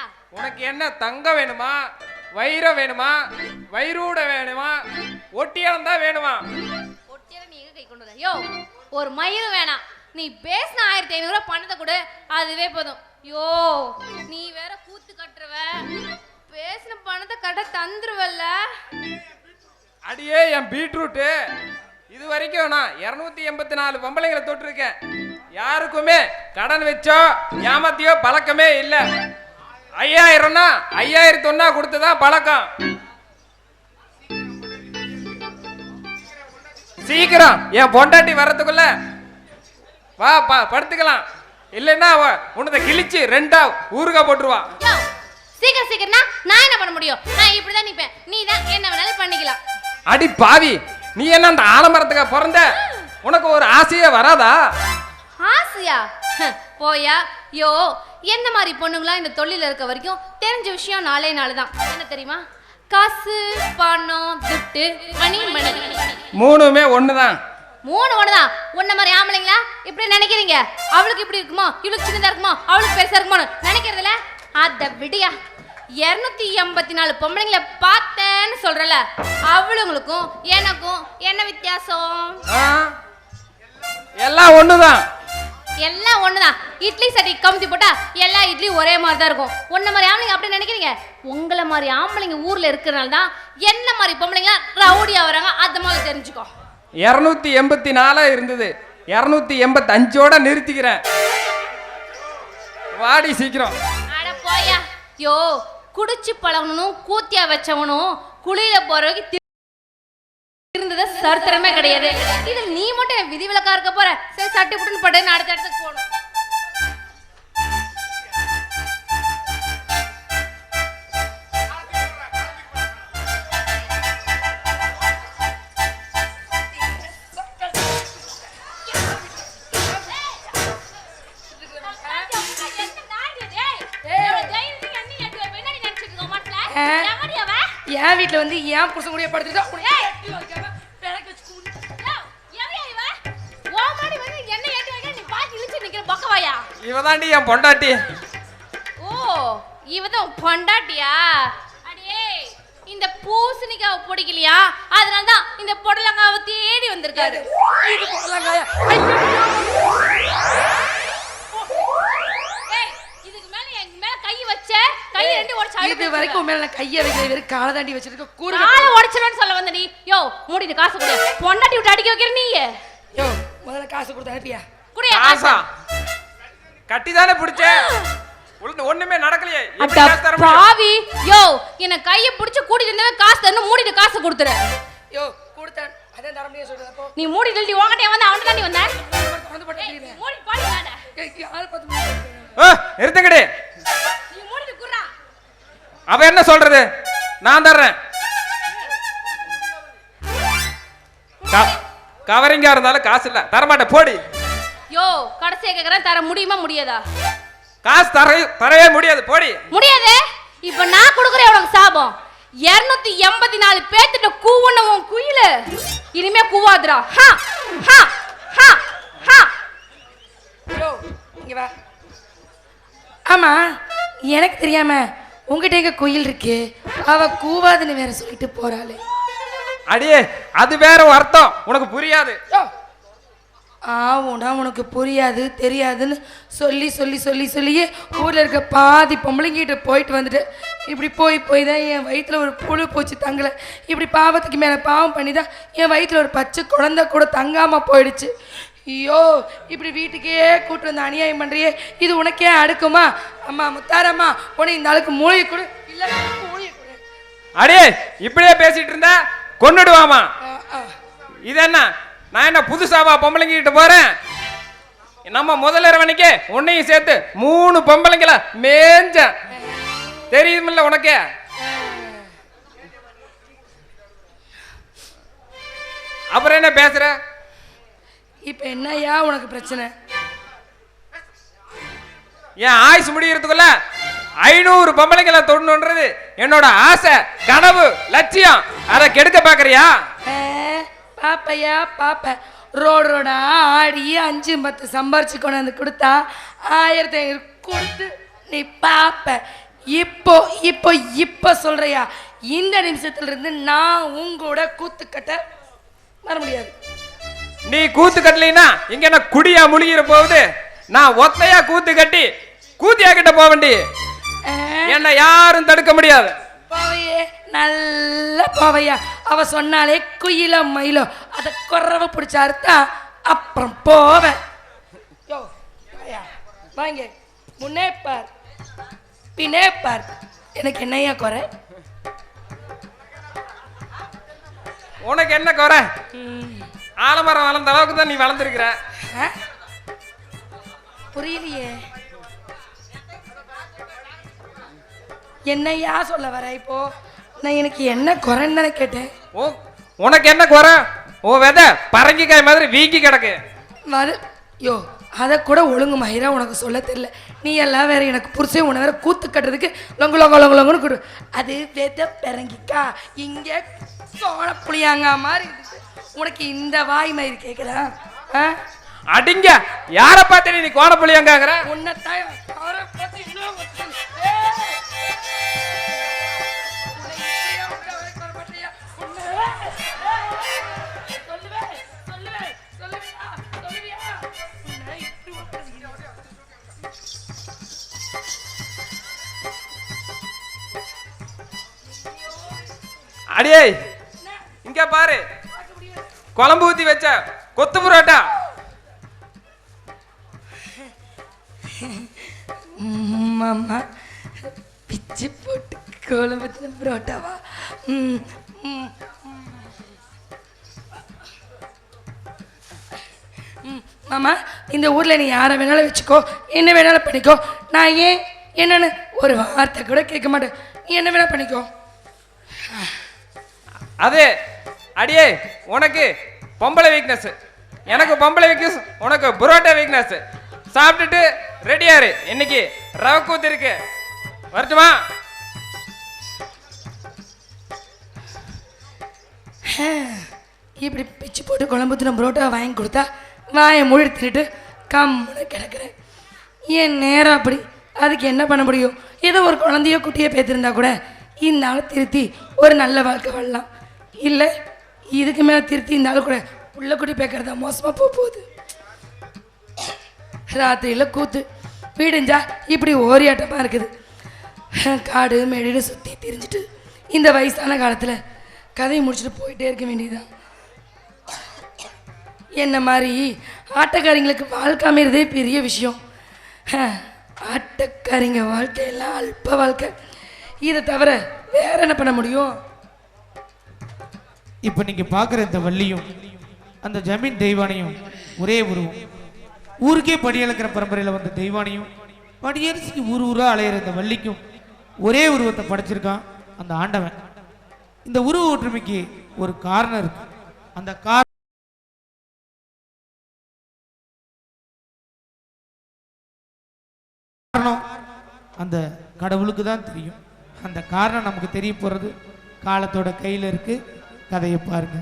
வந்தியா உனக்கு என்ன தங்கம் வேணுமா? வைரம் வேணுமா? வைரூட வேணுமா? ஒட்டியானம் தான் வேணுமா? ஒட்டியார நீ எங்க கை கொண்டு வர யோ ஒரு மயிரும் வேணாம். நீ பேசின ஆயிரத்தி ஐநூறுரூவா பணத்தை கொடு. அதுவே போதும். யோ நீ வேற கூத்து கட்டுறவ. பேசின பணத்தை கட்ட தந்துருவல்ல. அடியே என் பீட்ரூட்டு. இது வரைக்கும் நான் இரநூத்தி எண்பத்தி நாலு பொம்பளைங்களை தொட்டிருக்கேன். யாருக்குமே கடன் வச்சோ ஏமாத்தியோ பழக்கமே இல்லை. ஐயாயிரம்னா ஐயாயிரத்தி ஒன்னா கொடுத்துதான் பழக்கம்? சீக்கிரம். என் பொண்டாட்டி வர்றதுக்குள்ள வா பா படுத்துக்கலாம். இல்லைன்னா உன்னதை கிழிச்சு ரெண்டா ஊறுகாய் போட்டுருவா. சீக்கிரம் சீக்கிரம்னா நான் என்ன பண்ண முடியும்? நான் இப்படிதான் நிப்பேன். நீ தான் என்ன வேணாலும் பண்ணிக்கலாம். அடி பாவி நீ என்ன அந்த ஆலமரத்துக்கா பிறந்த? உனக்கு ஒரு ஆசையே வராதா? ஆசையா? போயா? யோ என்ன மாதிரி பொண்ணுங்களா இந்த தொழில இருக்க வரைக்கும் தெரிஞ்ச விஷயம் நாளே நாள் தான். என்ன தெரியுமா? காசு பணம் துட்டு மணி மணி. மூணுமே ஒண்ணுதான் மூணு ஒண்ணுதான் உன்ன மாதிரி ஆம்பளைங்களா? இப்படி நினைக்கிறீங்க? அவளுக்கு இப்படி இருக்குமோ? இவளுக்கு சின்னதா இருக்குமோ? அவளுக்கு பெருசா இருக்குமோ நினைக்கிறதுல அத விடியா. இருநூத்தி எண்பத்தி நாலு பொம்பளைங்களை பார்த்தேன்னு சொல்றல அவளுங்களுக்கும் எனக்கும் என்ன வித்தியாசம்? எல்லாம் ஒண்ணுதான். எல்லாம் ஒண்ணுதான். இட்லி சட்டி கமுத்தி போட்டா எல்லா இட்லியும் ஒரே மாதிரி தான் இருக்கும். உன்ன மாதிரி ஆம்பளைங்க அப்படி நினைக்கிறீங்க? உங்களை மாதிரி ஆம்பளைங்க ஊர்ல இருக்கிறனால தான் என்ன மாதிரி பொம்பளைங்க ரவுடியா வராங்க அது மாதிரி தெரிஞ்சுக்கோ. இருநூத்தி எண்பத்தி நாலா இருந்தது. இருநூத்தி எண்பத்தி அஞ்சோட நிறுத்திக்கிறேன். வாடி சீக்கிரம். அட போயா யோ குடிச்சு பழகணும் கூத்தியா வச்சவனும் குளியில போற வரைக்கும் தி- இருந்தது சரித்திரமே கிடையாது. இதில் நீ மட்டும் என் விதிவிலக்கா இருக்க போற. சரி சட்டி புட்டுன்னு பட்டு நான் அடுத்த இடத்துக்கு போகணும். என் வீட்டில் வந்து என் புருஷன் கூடயே படுத்துட்டு இவதாண்டி என் பொண்டாட்டி. ஓ இவதான் பொண்டாட்டியா? அடியே இந்த பூசணிக்காவை பிடிக்கலையா? அதனால தான் இந்த புடலங்காவை தேடி வந்திருக்காரு. இது புடலங்காயா? ஏய், இதுக்கு மேல எங்க மேல கை வச்ச கை ரெண்டு உடைச்சு இது வரைக்கும் உன் மேல நான் கையை வைக்கிற வெறும் காலை தாண்டி வச்சிருக்க. கூறு காலை உடைச்சிருவேன்னு சொல்ல வந்த நீ. யோ மூடிட்டு காசு கொடு. பொண்டாட்டி விட்டு அடிக்க வைக்கிற நீ யோ முதல்ல காசு கொடுத்து அனுப்பியா? குடியா காசா. கட்டி தானே பிடிச்ச? உள்ள ஒண்ணுமே நடக்கலையே? பாவி. யோ என்ன கைய பிடிச்சு கூட்டிட்டு இருந்தவன் காசு தரணும் மூடிட்டு காசு கொடுத்துரு. யோ கொடுத்தேன். அதான் தர முடியாது சொல்றது அப்போ. நீ மூடிட்டு நீ உங்ககிட்ட வந்து அவன்கிட்ட தாண்டி வந்த போட்டு தெரியுறேன் மூடி பாடி விளையாட. யாரு நிறுத்துங்கடி. நீ மூடிட்டு குர்ரா அவ என்ன சொல்றது? நான் தர்றேன். க- கவரிங்கா இருந்தாலும் காசு இல்ல. தரமாட்டேன் போடி. யோ கடைசியா கேக்குறேன் தர முடியுமா முடியாதா? காசு தர தரவே முடியாது போடி. முடியாது? இப்ப நான் கொடுக்குறேன் உனக்கு சாபம்? இருநூத்தி எண்பத்தி நாலு பேத்துட்ட கூவுன உன் குயிலு. இனிமே கூவாதுடா. ஹா ஹா ஹா ஹா. யோ இங்க வா. ஆமா எனக்கு தெரியாம உங்ககிட்ட எங்க குயில் இருக்கு? அவ கூவாதுன்னு வேற சொல்லிட்டு போறாளே. அடியே அது வேற அர்த்தம். உனக்கு புரியாது. ஆவுனா உனக்கு புரியாது தெரியாதுன்னு சொல்லி சொல்லி சொல்லி சொல்லியே ஊரில் இருக்க பாதி பொம்பளைங்கிட்ட போயிட்டு வந்துட்டு இப்படி போய் போய் தான் என் வயிற்றுல ஒரு புழு பூச்சி தங்கலை. இப்படி பாவத்துக்கு மேலே பாவம் பண்ணி தான் என் வயிற்றுல ஒரு பச்சை குழந்தை கூட தங்காமல் போயிடுச்சு. ஐயோ இப்படி வீட்டுக்கே கூட்டு வந்து அநியாயம் பண்ணுறியே இது உனக்கே அடுக்குமா? அம்மா முத்தாரம்மா உனக்கு இந்த ஆளுக்கு மூளையை கொடு. இல்லை மூளையை கொடு. அடியே இப்படியே பேசிட்டு இருந்தா கொன்னுடுவாமா? ஆ, ஆ. இது என்ன நான் என்ன புதுசாவா பொம்பளைங்க கிட்ட போறேன்? நம்ம முதலிரவனுக்கு உன்னையும் சேர்த்து மூணு பொம்பளைங்கள மேஞ்சேன். தெரியுமில்ல உனக்கு? அப்புறம் என்ன பேசுற? இப்போ என்னய்யா உனக்கு பிரச்சனை? என் ஆயுசு முடியறதுக்குள்ள ஐநூறு பொம்பளைங்களை தொடணுன்றது என்னோட ஆசை கனவு லட்சியம். அதை கெடுக்க பாக்குறியா? பாப்பையா பாப்ப. ரோடு ரோடா ஆடி அஞ்சு பத்து சம்பாரிச்சு கொண்டு வந்து கொடுத்தா ஆயிரத்தி ஐநூறு கொடுத்து நீ பாப்ப. இப்போ இப்போ இப்போ சொல்றியா? இந்த நிமிஷத்துல இருந்து நான் உங்களோட கூத்துக்கட்ட வர முடியாது. நீ கூத்து கட்டலைன்னா இங்க என்ன குடியா முழுகிற போகுது? நான் ஒத்தையா கூத்து கட்டி கூத்தியா கிட்ட போவண்டி என்னை யாரும் தடுக்க முடியாது. போவையே நல்ல போவையா. அவ சொன்னாலே குயிலோ மயிலோ. அதை குறவ பிடிச்ச அறுத்தா அப்புறம் போவேன். யோ வாங்க. முன்னே பார். பின்னே பார். எனக்கு என்னையா குறை? உனக்கு என்ன குறை? ஆலமரம் வளர்ந்த அளவுக்கு தான் நீ வளர்ந்துருக்கிற? புரியலையே. என்னையா சொல்ல வர இப்போ? நான் எனக்கு என்ன குறைன்னு தானே கேட்டேன். ஓ உனக்கு என்ன குறை? ஓ விதை பரங்கிக்காய் மாதிரி வீங்கி கிடக்கு. வரு யோ அதை கூட ஒழுங்கு மயிரா உனக்கு சொல்ல தெரியல. நீ எல்லாம் வேற எனக்கு புருஷன் உன்னை வேற கூத்து கட்டுறதுக்கு லொங்கு லொங்க லொங்கு லொங்குன்னு கொடு. அது வெத பிறங்கிக்கா இங்க சோழ புளியாங்க மாதிரி இருக்குது உனக்கு இந்த வாய் மயிறு கேட்குதா ஆ? அடிங்க. யார பார்த்து நீ கோணப்புளியங்காங்கிற உன்னைத்தான் அடியே இங்க பாரு. குழம்பு ஊத்தி வச்ச கொத்து புரோட்டா. மாமா பிச்சு போட்டு குழம்பு புரோட்டாவா? ம், ம், மாமா இந்த ஊர்ல நீ யாரை வேணாலும் வச்சுக்கோ என்ன வேணாலும் பண்ணிக்கோ. நான் ஏன் என்னன்னு ஒரு வார்த்தை கூட கேட்க மாட்டேன். நீ என்ன வேணா பண்ணிக்கோ. அது அடியே உனக்கு பொம்பளை வீக்னஸ் எனக்கு பொம்பளை வீக்னஸ் உனக்கு புரோட்டா வீக்னஸ் சாப்பிட்டுட்டு ரெடியாரு இன்னைக்கு ரவை கூத்து இருக்கு. வரட்டுமா? இப்படி பிச்சு போட்டு குழம்பு ஊற்றின புரோட்டா வாங்கி கொடுத்தா வாயை மூடி தின்னுட்டு கம்முன்னு கிடக்குறேன். ஏன் நேரம் அப்படி. அதுக்கு என்ன பண்ண முடியும்? ஏதோ ஒரு குழந்தையோ குட்டியோ பேத்திருந்தா கூட இந்த திருத்தி ஒரு நல்ல வாழ்க்கை வாழலாம். இல்லை இதுக்கு மேலே திருத்தி இருந்தாலும் கூட உள்ள பேக்கிறதா மோசமாக போக போகுது. ராத்திரியில் கூத்து. வீடுஞ்சா இப்படி ஓரியாட்டமாக இருக்குது. காடு மேடுன்னு சுற்றி திரிஞ்சிட்டு இந்த வயசான காலத்தில் கதையை முடிச்சுட்டு போயிட்டே இருக்க வேண்டியதுதான். என்ன மாதிரி ஆட்டக்காரிங்களுக்கு வாழ்க்கை அமைறதே பெரிய விஷயம். ஆட்டக்காரிங்க வாழ்க்கையெல்லாம் அல்ப வாழ்க்கை. இதை தவிர வேற என்ன பண்ண முடியும்? இப்போ நீங்க பார்க்குற இந்த வள்ளியும் அந்த ஜமீன் தெய்வானையும் ஒரே உருவம் ஊருக்கே படியளக்கிற பரம்பரையில் வந்த தெய்வானையும் படியரசிக்கு ஊர் ஊரா அலையிற இந்த வள்ளிக்கும் ஒரே உருவத்தை படைச்சிருக்கான் அந்த ஆண்டவன். இந்த உருவ ஒற்றுமைக்கு ஒரு காரணம் இருக்கு. அந்த காரணம் காரணம் அந்த கடவுளுக்கு தான் தெரியும். அந்த காரணம் நமக்கு தெரிய போறது. காலத்தோட கையில இருக்கு. கதையை பாருங்க